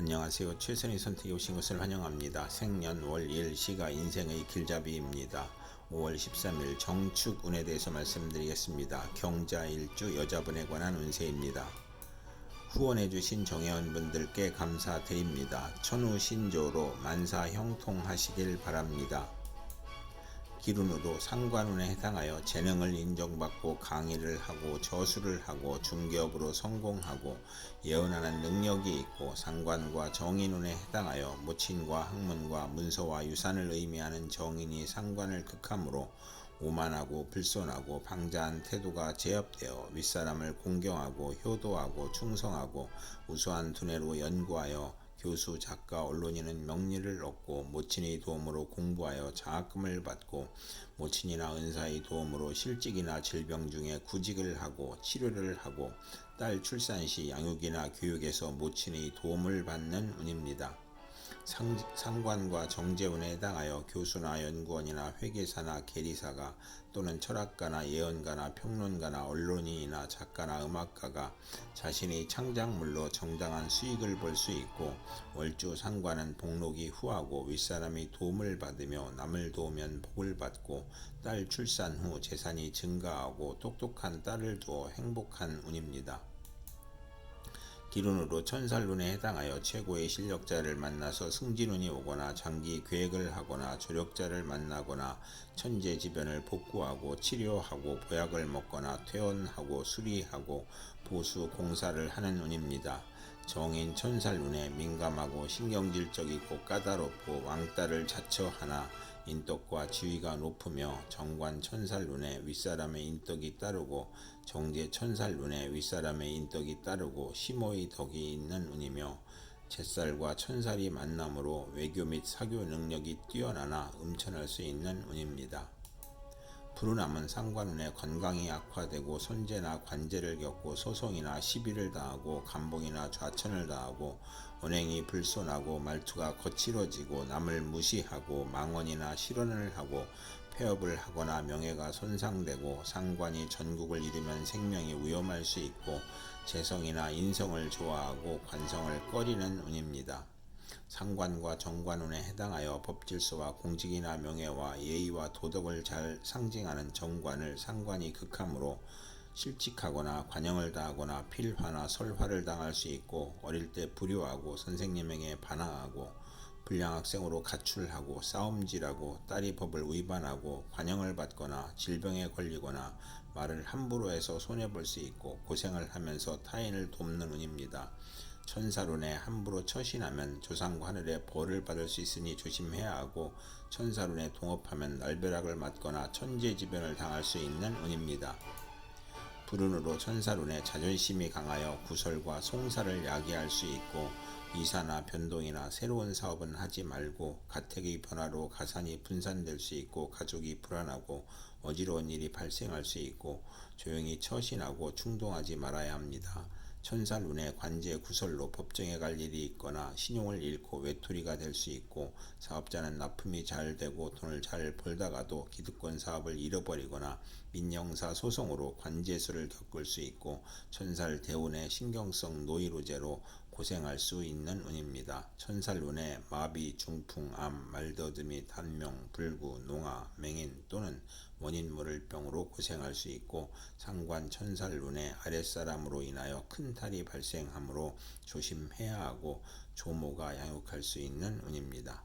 안녕하세요. 최선의 선택에 오신 것을 환영합니다. 생년 월일 시가 인생의 길잡이입니다. 5월 13일 정축 운에 대해서 말씀드리겠습니다. 경자 일주 여자분에 관한 운세입니다. 후원해주신 정회원분들께 감사드립니다. 천우 신조로 만사 형통하시길 바랍니다. 기룬으로 상관운에 해당하여 재능을 인정받고 강의를 하고 저수를 하고 중개업으로 성공하고 예언하는 능력이 있고 상관과 정인운에 해당하여 모친과 학문과 문서와 유산을 의미하는 정인이 상관을 극함으로 오만하고 불손하고 방자한 태도가 제압되어 윗사람을 공경하고 효도하고 충성하고 우수한 두뇌로 연구하여 교수, 작가, 언론인은 명리를 얻고 모친의 도움으로 공부하여 장학금을 받고 모친이나 은사의 도움으로 실직이나 질병 중에 구직을 하고 치료를 하고 딸 출산 시 양육이나 교육에서 모친의 도움을 받는 운입니다. 상, 상관과 정재운에 해당하여 교수나 연구원이나 회계사나 계리사가 또는 철학가나 예언가나 평론가나 언론인이나 작가나 음악가가 자신의 창작물로 정당한 수익을 벌수 있고 월주 상관은 복록이 후하고 윗사람의 도움을 받으며 남을 도우면 복을 받고 딸 출산 후 재산이 증가하고 똑똑한 딸을 두어 행복한 운입니다. 기룬으로 천살룬에 해당하여 최고의 실력자를 만나서 승진운이 오거나 장기 계획을 하거나 조력자를 만나거나 천재지변을 복구하고 치료하고 보약을 먹거나 퇴원하고 수리하고 보수 공사를 하는 운입니다. 정인 천살눈에 민감하고 신경질적이고 까다롭고 왕따를 자처하나 인덕과 지위가 높으며 정관 천살 눈에 윗사람의 인덕이 따르고 정제 천살 눈에 윗사람의 인덕이 따르고 심호의 덕이 있는 운이며 잿살과 천살이 만남으로 외교 및 사교 능력이 뛰어나나 음천할 수 있는 운입니다. 불운함은 상관운에 건강이 악화되고 손재나 관제를 겪고 소송이나 시비를 당하고 감봉이나 좌천을 당하고 언행이 불손하고 말투가 거칠어지고 남을 무시하고 망언이나 실언을 하고 폐업을 하거나 명예가 손상되고 상관이 전국을 잃으면 생명이 위험할 수 있고 재성이나 인성을 좋아하고 관성을 꺼리는 운입니다. 상관과 정관운에 해당하여 법질서와 공직이나 명예와 예의와 도덕을 잘 상징하는 정관을 상관이 극함으로 실직하거나 관영을 당하거나 필화나 설화를 당할 수 있고 어릴 때 불효하고 선생님에게 반항하고 불량 학생으로 가출하고 싸움질하고 딸이 법을 위반하고 관영을 받거나 질병에 걸리거나 말을 함부로 해서 손해볼 수 있고 고생을 하면서 타인을 돕는 운입니다. 천사론에 함부로 처신하면 조상과 하늘의 벌을 받을 수 있으니 조심해야 하고 천사론에 동업하면 날벼락을 맞거나 천재지변을 당할 수 있는 운입니다. 불운으로 천사론에 자존심이 강하여 구설과 송사를 야기할 수 있고 이사나 변동이나 새로운 사업은 하지 말고 가택의 변화로 가산이 분산될 수 있고 가족이 불안하고 어지러운 일이 발생할 수 있고 조용히 처신하고 충동하지 말아야 합니다. 천살운에 관제 구설로 법정에 갈 일이 있거나 신용을 잃고 외톨이가 될 수 있고 사업자는 납품이 잘 되고 돈을 잘 벌다가도 기득권 사업을 잃어버리거나 민영사 소송으로 관제수를 겪을 수 있고 천살 대운의 신경성 노이로제로 고생할 수 있는 운입니다. 천살운에 마비, 중풍, 암, 말더듬이, 단명, 불구, 농화, 맹인 또는 원인 모를 병으로 고생할 수 있고 상관 천살운에 아랫사람으로 인하여 큰 탈이 발생하므로 조심해야 하고 조모가 양육할 수 있는 운입니다.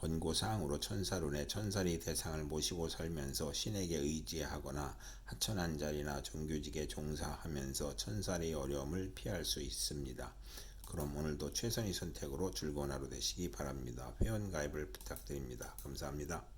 권고사항으로 천사론에 천사리 대상을 모시고 살면서 신에게 의지하거나 하천한 자리나 종교직에 종사하면서 천사리 어려움을 피할 수 있습니다. 그럼 오늘도 최선의 선택으로 즐거운 하루 되시기 바랍니다. 회원 가입을 부탁드립니다. 감사합니다.